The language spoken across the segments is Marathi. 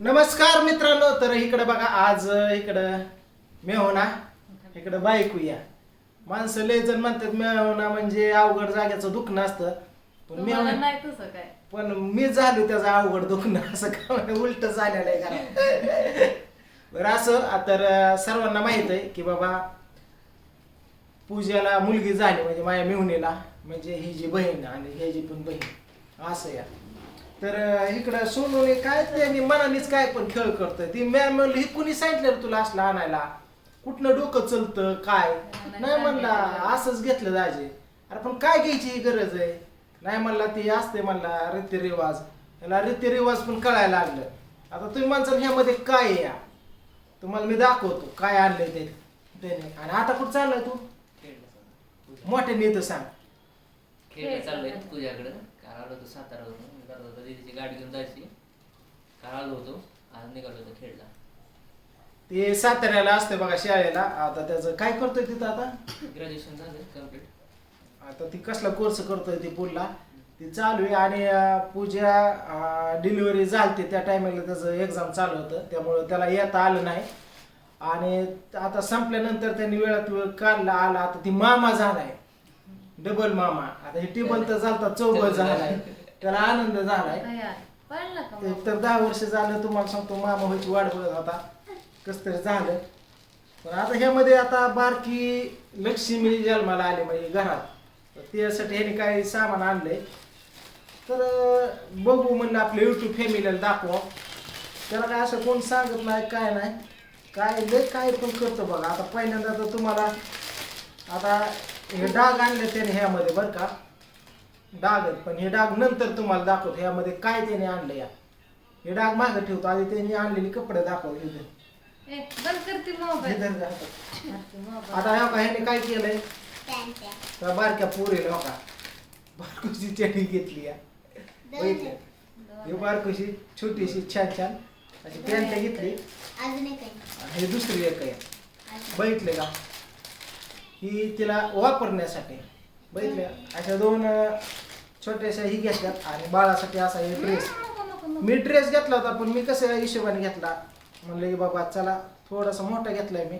नमस्कार मित्रांनो तर इकडे बघा आज इकडं मेहोना इकडं बायको या. माणसं लय जण म्हणतात मेहोना म्हणजे अवघड जाग्याचं दुखणं असतं. पण तुम्हाला मेहोना नाही तसं काय. पण मी झालो त्याचं अवघड दुखणं. असं का उलट झालेलं आहे घरात. बरं असं तर सर्वांना माहीत आहे की बाबा पूजाला मुलगी झाली म्हणजे माझ्या मेहुणीला म्हणजे ही जी बहीण आणि ह्याची पण बहीण असं या. तर इकडं सोनूने काय त्यांनी मनानेच काय पण खेळ करतोय. ती मॅम म्हणलं ही कुणी सांगितलं रे तुला असलं आणायला? कुठनं डोकं चलतं? काय? नाही म्हणला असंच घेतलं दाजे. अरे पण काय घ्यायची ही गरज आहे? नाही म्हणला ती असते म्हणला रीतिरिवाज. त्याला रीतिरिवाज पण कळायला लागलं. आता तुम्ही म्हणसाल ह्यामध्ये काय आहे या? तुम्हाला मी दाखवतो काय आणलंय ते त्याने. आणि आता कुठं चाललाय तू? मोठ्याने येतं सांग. खेळ चाललंय तुझ्याकडं. सातारावरून करत होतो गाडी घेऊन जायची. काल आलो होतो आज निघालो होतो खेळला ते साताऱ्याला असते बघा शाळेला आता त्याचं काय करतोय तिथं आता? ग्रॅज्युएशन झालं कंप्लीट आता ती कसला कोर्स करतोय ती पुढला? ती चालू आहे आणि अं, पूजा डिलिव्हरी झालती. त्या टायमिंगला त्याचं एक्झाम चालू होतं त्यामुळं त्याला येता आलं नाही. आणि आता संपल्यानंतर त्यांनी वेळात वेळ काढला आला. आता ती मामा झालाय. डबल मामा. आता हे टिबल तर चालता चौबल झालाय. त्याला आनंद झालाय. तयार पडलं का ते मग? तर दहा वर्ष झालं तुम्हाला सांगतो मामा व्हायची वाट बघत होता. कस तरी झालं. पण आता ह्यामध्ये आता बारकी लक्ष्मी जन्माला आली म्हणजे घरात. तर त्यासाठी ह्याने काही सामान आणलंय. तर अं, बघू म्हणलं आपल्या युट्यूब फॅमिलीला दाखवा. त्याला काय असं कोण सांगत नाही काय नाही. काय लय काय पण करतो बघा. आता पहिल्यांदा तर तुम्हाला आता हे डाग आणले त्याने ह्यामध्ये बरं का. डाग आहेत. पण हे डाग नंतर तुम्हाला दाखवतो. ह्यामध्ये काय त्याने आणलं या? हे डाग मागं ठेवतो. आधी त्यांनी आणलेली कपडे दाखव. इथे ए बंद करते मोबाईल. इथं दाखव. करते मोबाईल. आता ह्या का ह्याने काय केलंय? त्या बारक्या पोरीला हो का? बारकोशी चडी घेतली या. बघितलं? ही बारकोशी छोटीशी छान छान अशी पॅन्ट घेतली. अजून एक आहे. आणि हे दुसरी एक आहे. अजून. बघितले का? ही तिला वापरण्यासाठी. बघितले. अशा दोन अं, छोट्याशा ही घेतल्यात आणि बाळासाठी असा हे ड्रेस. मी ड्रेस घेतला होता पण मी कसं हिशोबाने घेतला. म्हणलं की बाबा चला थोडासा मोठा घेतलाय मी.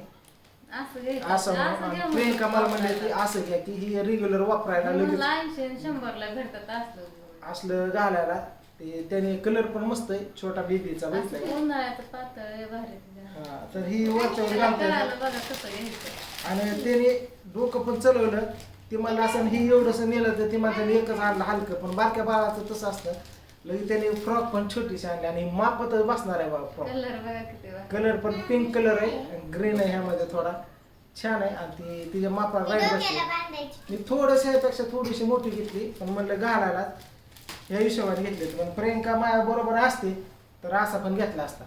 असं असं म्हणून प्रियंका मला म्हणले की. असं घ्या की ही रेग्युलर वापरायला लगेच मला ऐंशी आणि शंभरला असलं. असलं घालायला. ते त्याने कलर पण मस्त आहे छोटा बेबीचा असं बघितलाय उन्हाळ्याचं पातळ आहे भारी तिचं. हा तर ही वरच्यावर बघा कसं घ्यायचं. आणि त्याने डोकं पण चलवलं. ती मला असं ही एवढंसं नेलं तर ती माझं एकच आणलं हलकं पण बारक्या बाळाचं तसं असतं. लगे त्याने फ्रॉक पण छोटीशी आणली आणि मापतच बसणार आहे बाबा फ्रॉक. कलर बघा किती बा. कलर पण पिंक कलर आहे ग्रीन आहे ह्यामध्ये थोडा. छान आहे आणि ती तिच्या मापा राईट बसते. मी थोडस ह्यापेक्षा थोडीशी मोठी घेतली पण म्हणलं घालायला ह्या हिशोबाने घेतली पण प्रियंका माया बरोबर असते तर असा पण घेतला असता.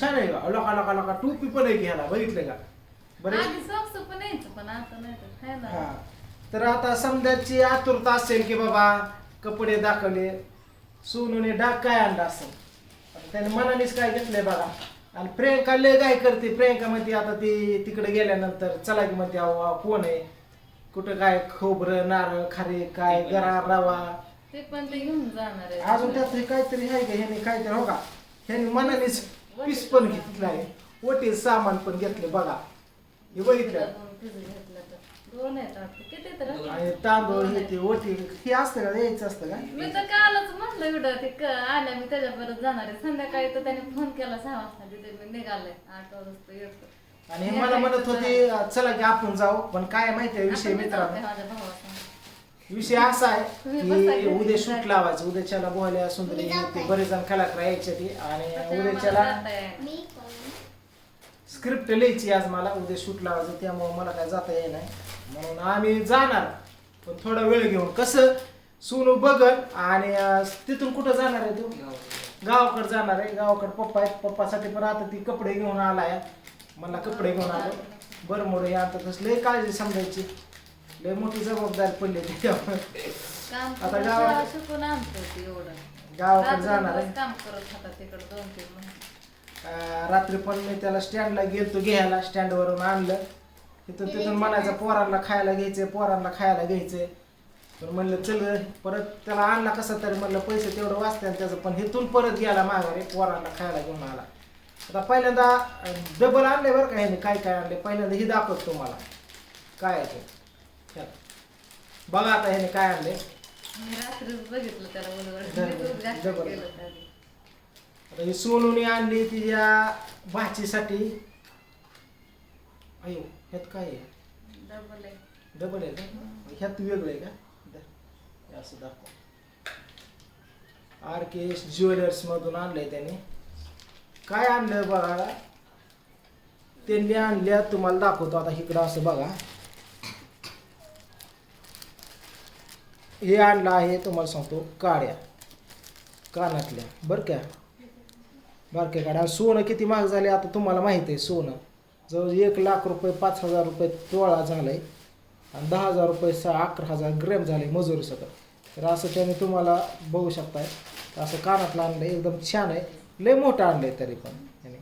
छान आहे का लोका लोका लोका. टोपी पण आहे घ्यायला बघितलं का? बरं. आधी पण आता नाही तर काय हा. ना तर आता समजाची आतुरता असेल की बाबा कपडे दाखवले सोनूने डाग काय आणला असेल? आता त्याने मनानेच काय घेतलंय बघा. आणि प्रियंका लय काय करते. प्रियंका म्हणते आता ती तिकडे गेल्यानंतर चला की म्हणते अहो अहो, कोण आहे? कुठं काय खोबरं नारळ खारे काय? गरा रवा. ते पण ते घेऊन जाणार आहे. अजून त्यात हे काहीतरी आहे का? ह्याने काहीतरी हो का? ह्याने मनानेच पीस पण घेतलाय. ओटी सामान पण घेतले बघा. हे बघितलं दोन. किती तर आणि तांदूळ हे ते ओटी हे असतं का यायचं असतं का? मी तर कालच म्हटलं एवढं ते क- आल्या मी त्याच्याबरोबर जाणार आहे. संध्याकाळी तर त्याने फोन केला सहा वाजता तिथे मी निघाले. आठ वाजता येतो. आणि मला म्हणत होते चला की आपण जाऊ. पण काय माहितीये विषय आपण जाऊ मित्रांनो? माझ्या विषय असा आहे तुम्ही बसा की घरी. उद्या शूट लावायचं. उद्याच्याला बोहल्या सुंदरी ते? बरेच जण कलाकार यायचे ते. आणि त्याच्यामुळे मला उद्याच्याला जाता येईना. मी कोण? स्क्रिप्ट लिहायची आज मला उद्या शूट लावायचं त्यामुळे मला काय जाता येणार म्हणून आम्ही जाणार पण थोडा वेळ घेऊन. कसं? सोनू बघल आणि अं, तिथून कुठं जाणार आहे तू? गावाकडे जाणार आहे. गावाकडे पप्पा आहेत. पप्पासाठी पण आता ती कपडे घेऊन आलाय मला कपडे घेऊन आलो. बरं मोठं हे आता तसं लय काळजी समजायची. लय मोठी जबाबदारी पडली त्याच्यावर काम आता करून गावात- शाळा शिकून आणतो ते एवढं. गावाकडे जाणार आहे. काम करत होता तिकडे दोन तीन महिने. अं, रात्री पण मी त्याला स्टँडला गेलतो घ्यायला स्टँडवरून आणलं. तिथून तिथून म्हणायचं पोरांना खायला घ्यायचंय पोरांना खायला घ्यायचंय. पण म्हणलं चल परत त्याला आणला कसा तरी म्हणलं पैसे तेवढं वाचते आणि त्याचं पण हेतून परत गेला माघारी पोरांना खायला घेऊन आला. आता पहिल्यांदा डबल आणले बरं का ह्याने काय काय आणले पहिल्यांदा हे दाखवतो तुम्हाला. काय आहे ते. बघा आता ह्याने काय आणले मी रात्रीच बघितलं त्याला डबल. मी दूध घातलं डबल. केलं त्याने. आता ही सोनूने आणली तिच्या भाचीसाठी. अयो ह्यात काय आहे? डबल आहे. डबल आहे का? ह्यात वेगळं आहे का? दा- हे असं दाखव. आर के एस ज्वेलर्स मधून आणलंय त्याने. काय आणलं बघा त्यांनी आणल्या तुम्हाला दाखवतो आता इकडं असं बघा. हे आणलं आहे तुम्हाला सांगतो काड्या. कानातल्या. बरं का? बारके काड्या आणि सोनं किती महाग झाले आता तुम्हाला माहीत आहे सोनं. जवळ एक लाख रुपये पाच हजार रुपये तोळा झालाय. आणि दहा हजार रुपये सहा अकरा हजार ग्रॅम झाले मजुरी सकट तर असं त्याने तुम्हाला बघू शकताय. तर असं कानातलं आणलंय एकदम छान आहे. लय मोठं आणलं आहे तरी पण त्याने.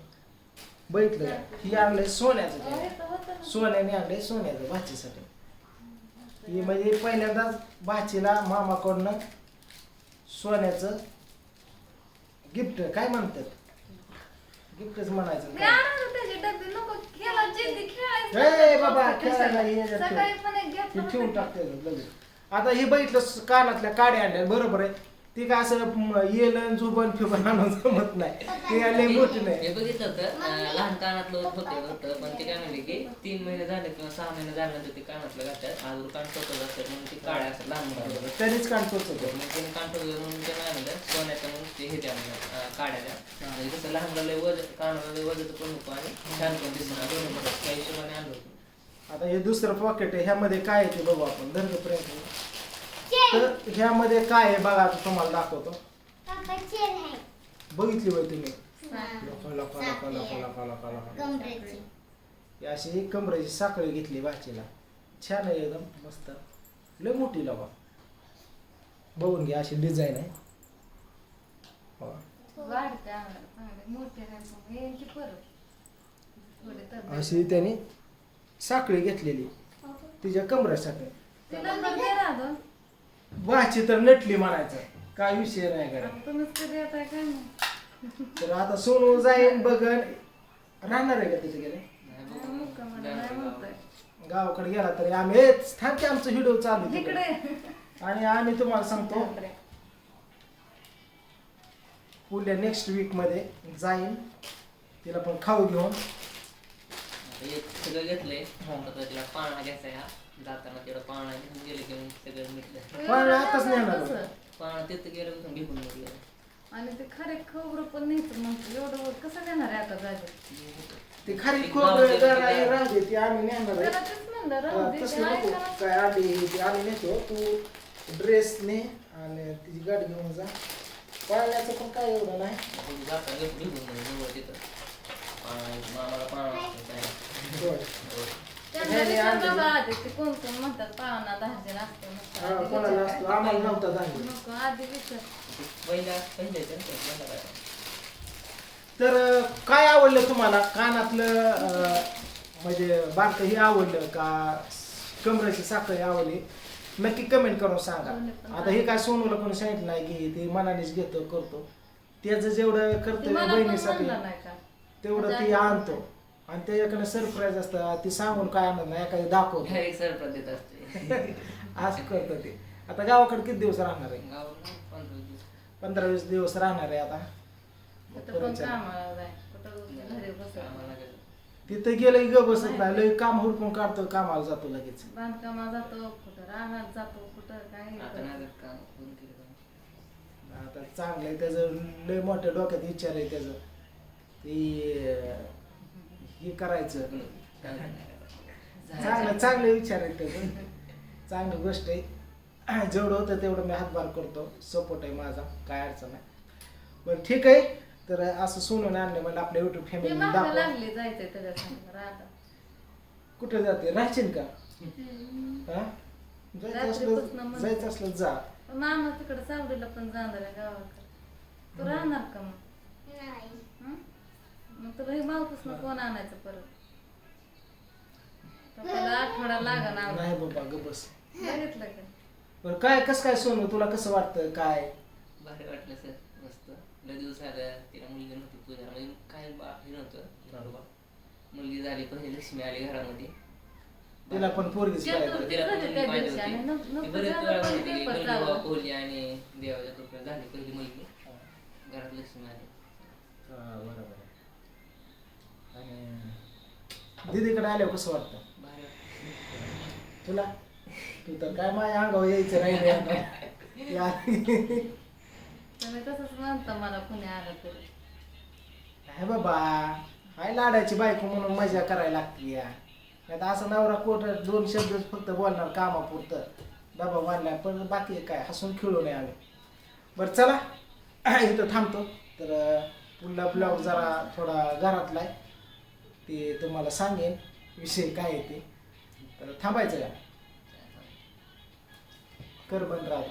बघितलं हे आणलं आहे सोन्याचं सोन्याने आणलं आहे सोन्याने आणलंय सोन्याचं भाचीसाठी. ही म्हणजे पहिल्यांदाच भाचीला मामाकडनं सोन्याचं गिफ्ट काय म्हणतात? गिफ्टच म्हणायचं काय. ए बाबा, खेळायला हे ठेव. सकाळी पण एक हे ठेवून. टाकते लगेच आता हे बघितलं कानातल्या काड्या आणल्या बरोबर आहे ती काय असं येलन जुबन फिबन आणून जमत नाही. ते काय लय मोठी नाही. हे बघितलं होतं लहान कानातलं होते होतं पण ते काय म्हणले की तीन महिने झाले किंवा सहा महिने झाल्यानंतर ते कानातलं घालतात आजूर कान टोकत असतात म्हणून ते काळ्या असतात लहान मुलांवर त्यांनीच कान टोचत होतं. मग त्याने कान टोकत म्हणून ते काय म्हणतात सोन्याचं म्हणून ते हे द्या म्हणतात, अं, काड्या द्या. म्हणजे कसं लहान मुलाला वज कानाला लय वजन पण नको आणि छान पण दिसणार दोन्ही पण. त्या हिशोबाने आणलं होतं. आता हे दुसरं पॉकेट आहे ह्यामध्ये काय आहे ते बघू आपण. दर्गपर्यंत तर ह्यामध्ये काय आहे बघा आता तुम्हाला दाखवतो. बघितली होय तुम्ही? हा. ही अशी एक कमरेची साखळी घेतली भाचीला. छान आहे एकदम मस्त. लय मोठी लावा बघून घ्या अशी डिझाईन आहे. अशी त्याने साखळी घेतलेली. तिच्या कमरेसाठी. भाची तर नटली म्हणायचं. काय विषय नाही करा तुम्हीच कधी येताय काय नाही. तर आता सोनू जाईन बघन. राहणार आहे का तिथे गेले. नाही म्हणताय. गावाकडे गेला तरी आम्ही. हे थांब की आमचं व्हिडिओ चालू आहे इकडे. आणि आम्ही तुम्हाला सांगतो. पुढल्या नेक्स्ट वीकमध्ये जाईन. तिला पण खाऊ घेऊन. एक सगळं घेतलंय. हा. आता तिला पाळणा घ्यायचा हा. जाताना तेवढा पाळणा घेऊन गेले की मग सगळं मिटलं. पण आताच? पाळणा तिथं गेलं की घेऊन निघलं आणि ते खरे खोबरं पण नाही म्हणतो एवढं कसं देणार आहे आता जागे ती खाली गावाच्या जरा ती आम्ही नेणार आहे. त्याला तेच म्हणलं राहू हा, दे, ते तसं नको. ऐका. काय आली ती आम्ही नेतो. तू ड्रेस ने आणि तिची गाडी घेऊन जा. पाळण्याचं पण काय एवढं नाही. जाताना घेऊन निघून गेलो जवळ तिथं. पाळणा मामाला पाळणा असतो काय. त्यांना आधी ते कोण कोण म्हणतात पाहुणा असतो आधी कोणाला असतो आम्हाला नव्हता दांडी नको आधी विचार पहिल्या पहिल्या तर अं, काय आवडलं तुम्हाला? कानातलं अं, म्हणजे बारकं हे आवडलं का कमरेची साखळी आवडली? नक्की कमेंट करून सांगा. आता हे काय सोनूला कोणी सांगितलं नाही की ते मनानेच घेतो करतो. त्याचं जेवढं ते कर्तव्य मला पण बहिणीसाठी म्हणलं नाही का तेवढं ती आणतो. आणि त्याच्याकडे सरप्राईज असतं ती सांगून काय आणत नाही एखादी दाखवतो सरप्राईज देत असते. असं करतं ते. आता गावाकडे किती दिवस राहणार आहे? गावाला पंधरा दिवस. पंधरा वीस दिवस राहणार आहे आता. मग कुठं पण परत चालू. कामाला जाय. कुठं घरी बसत कामाला गेलो. तिथं गेलं की ग बसत नाही लय काम हुडकून काढतो कामाला जातो लगेच. बांधकामात जातो कुठं रानात जातो कुठं काही आता नाही जात काम कोण केलं काम. आता चांगलं आहे त्याचं लय मोठ्या डोक्यात विचार आहे त्याचं. ते अं, हे करायचं. चांगलं चांगले विचार आहेत त्याचं चांगली गोष्ट आहे. जेवढं होतं तेवढं मी हातभार करतो. सपोर्ट आहे माझा. काय अडचण नाही. बरं ठीक आहे. तर असं सोनून आणलं मला आपल्या युट्यूब फॅमिली कुठे जाते? राहशील का? हा? जायचं असलं म्हणते. जायचं असलं जा. मामा तिकडे सावडीला पण जाणार आहे गावाकडे. तू राहणार का मग? नाही? मग तुला हे मावपासून कोण आणायचं परत. आठवडा लागा ना नाही बाबा ग बस. बघितलं का? बरं काय कसं काय सोनू तुला कसं वाटतं काय? भारी वाटलं सर मस्त. लय दिवस झालं तिला मुलगी नव्हती पूजा म्हणजे काय बा हे नव्हतं. बरोबर मुलगी झाली पहिली लक्ष्मी आली घरामध्ये. तिला पण पोरगीच चतुर्थी पाहिजे तिला पण झाली मुलगी त्या पाहिजे दिवशी आणि होती. नको- ती नको बरेच झालं वेळा पण म्हणते की पेपर मुलगी चालू. बाबा पोहली आणि देवाच्या कृपेने झाली पहिली मुलगी. घरात लक्ष्मी आली. हा, बरोबर आहे. आणि दीदीकडे आल्यावर कसं वाटतं. तुला? तू तर काय माझ्या अंगावर यायचं राहिले आता. या. तुम्ही तसंच म्हणता मला पुणे आलं तरी. नाही बाबा हाय लाडाची बायको म्हणून मजा करायला लागते या. नाही तर असं नवरा कोट दोन शब्द फक्त बोलणार कामापुरतं. डबा बांधला पण बाकी काय हसून खेळू नये आम्ही. बरं चला. इथं थांबतो. तर पुढला ब्लॉग जरा थोडा घरातला आहे. ते तुम्हाला सांगेन विषय काय आहे ते. तर थांबायचं का? कर बंद राहू